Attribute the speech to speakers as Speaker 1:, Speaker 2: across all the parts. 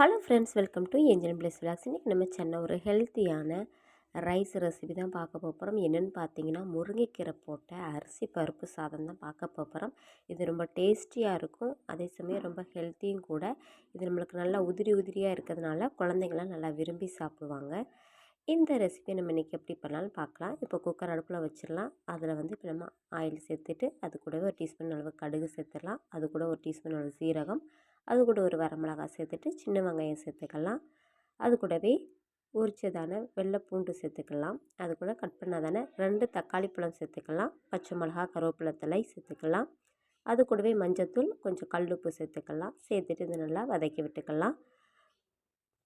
Speaker 1: Hello friends welcome to angel plus vlogs இன்றைக்கி நம்ம சென்னை ஒரு ஹெல்த்தியான ரைஸ் ரெசிபி தான் பார்க்க போகிறோம் என்னென்னு பார்த்தீங்கன்னா முருங்கைக்கீரை போட்ட அரிசி பருப்பு சாதம் தான் பார்க்க போகிறோம் இது ரொம்ப டேஸ்டியாக இருக்கும். அதே சமயம் ரொம்ப ஹெல்த்தியும் கூட. இது நம்மளுக்கு நல்லா உதிரி உதிரியாக இருக்கிறதுனால குழந்தைங்களாம் நல்லா விரும்பி சாப்பிடுவாங்க. இந்த ரெசிபி நம்ம இன்றைக்கி எப்படி பண்ணாலும் பார்க்கலாம். இப்போ குக்கர் அடுப்பில் வச்சிடலாம். அதில் வந்து இப்போ நம்ம ஆயில் சேர்த்துட்டு அது கூடவே ஒரு டீஸ்பூன் அளவு கடுகு சேர்த்துடலாம். அது கூட ஒரு டீஸ்பூன் அளவு சீரகம். அது கூட ஒரு வரமிளகாய் சேர்த்துட்டு சின்ன வெங்காயம் சேர்த்துக்கலாம். அது கூடவே உரிச்சதான வெள்ளை பூண்டு சேர்த்துக்கலாம். அது கூட கட் பண்ணாதான ரெண்டு தக்காளி பழம் சேர்த்துக்கலாம். பச்சை மிளகா கருவேப்பிலை தலை சேர்த்துக்கலாம். அது கூடவே மஞ்சத்தூள் கொஞ்சம் கல் உப்பு சேர்த்துக்கலாம். சேர்த்துட்டு இது நல்லா வதக்கி விட்டுக்கலாம்.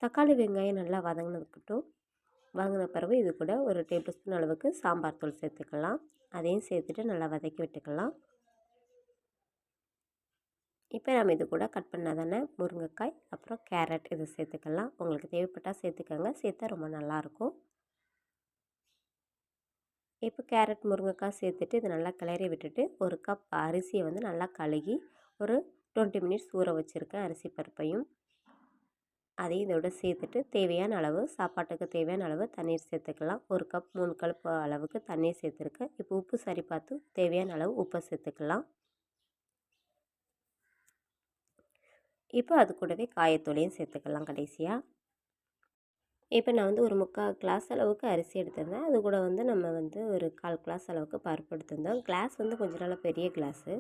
Speaker 1: தக்காளி வெங்காயம் நல்லா வதங்கினதுக்கட்டும் வாங்கின பிறகு இது கூட ஒரு டேபிள் ஸ்பூன் அளவுக்கு சாம்பார் தூள் சேர்த்துக்கலாம். அதையும் சேர்த்துட்டு நல்லா வதக்கி விட்டுக்கலாம். இப்போ நம்ம இது கூட கட் பண்ணால் தானே? முருங்கைக்காய் அப்புறம் கேரட் இது சேர்த்துக்கலாம். உங்களுக்கு தேவைப்பட்டால் சேர்த்துக்கோங்க. சேர்த்தா ரொம்ப நல்லாயிருக்கும். இப்போ கேரட் முருங்கைக்காய் சேர்த்துட்டு இது நல்லா கிளறி விட்டுட்டு ஒரு கப் அரிசியை வந்து நல்லா கழுகி ஒரு டுவெண்ட்டி மினிட்ஸ் ஊற வச்சுருக்கேன் அரிசி பருப்பையும் அதையும் இதோட சேர்த்துட்டு தேவையான அளவு சாப்பாட்டுக்கு தேவையான அளவு தண்ணீர் சேர்த்துக்கலாம். ஒரு கப் மூணு கலப்பு அளவுக்கு தண்ணீர் சேர்த்துருக்கேன். இப்போ உப்பு சரி பார்த்து தேவையான அளவு உப்பை சேர்த்துக்கலாம். இப்போ அது கூடவே காயத்தூளையும் சேர்த்துக்கலாம் கடைசியாக இப்போ நான் வந்து ஒரு முக்கால் கிளாஸ் அளவுக்கு அரிசி எடுத்திருந்தேன். அது கூட வந்து நம்ம வந்து ஒரு கால் கிளாஸ் அளவுக்கு பருப்பு எடுத்திருந்தோம். கிளாஸ் வந்து கொஞ்சம் நல்லா பெரிய கிளாஸு.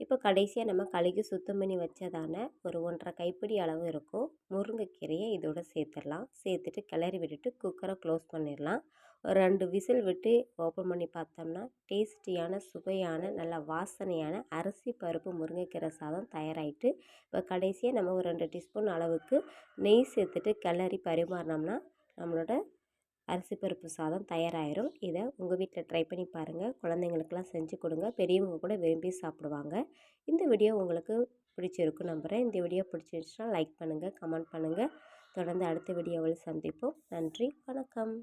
Speaker 1: இப்போ கடைசியாக நம்ம கழுகி சுத்தம் பண்ணி வச்சதான ஒரு ஒன்றரை கைப்பிடி அளவு இருக்கும். முருங்கைக்கீரையை இதோட சேர்த்துடலாம். சேர்த்துட்டு கிளறி விட்டுட்டு குக்கரை க்ளோஸ் பண்ணிடலாம். ஒரு ரெண்டு விசில் விட்டு ஓப்பன் பண்ணி பார்த்தோம்னா டேஸ்டியான சுவையான நல்ல வாசனையான அரிசி பருப்பு முருங்கைக்கீரை சாதம் தயாராகிட்டு இப்போ கடைசியாக நம்ம ஒரு ரெண்டு டீஸ்பூன் அளவுக்கு நெய் சேர்த்துட்டு கிளறி பரிமாறினோம்னா நம்மளோட அரிசி பருப்பு சாதம் தயாராகிரும் இதை உங்கள் வீட்டில் ட்ரை பண்ணி பாருங்கள் குழந்தைங்களுக்கெல்லாம் செஞ்சு கொடுங்க. பெரியவங்க கூட விரும்பி சாப்பிடுவாங்க. இந்த வீடியோ உங்களுக்கு பிடிச்சிருக்கும் நம்புகிறேன் இந்த வீடியோ பிடிச்சிருச்சுன்னா லைக் பண்ணுங்கள் கமெண்ட் பண்ணுங்கள் தொடர்ந்து அடுத்த வீடியோவில் சந்திப்போம். நன்றி வணக்கம்.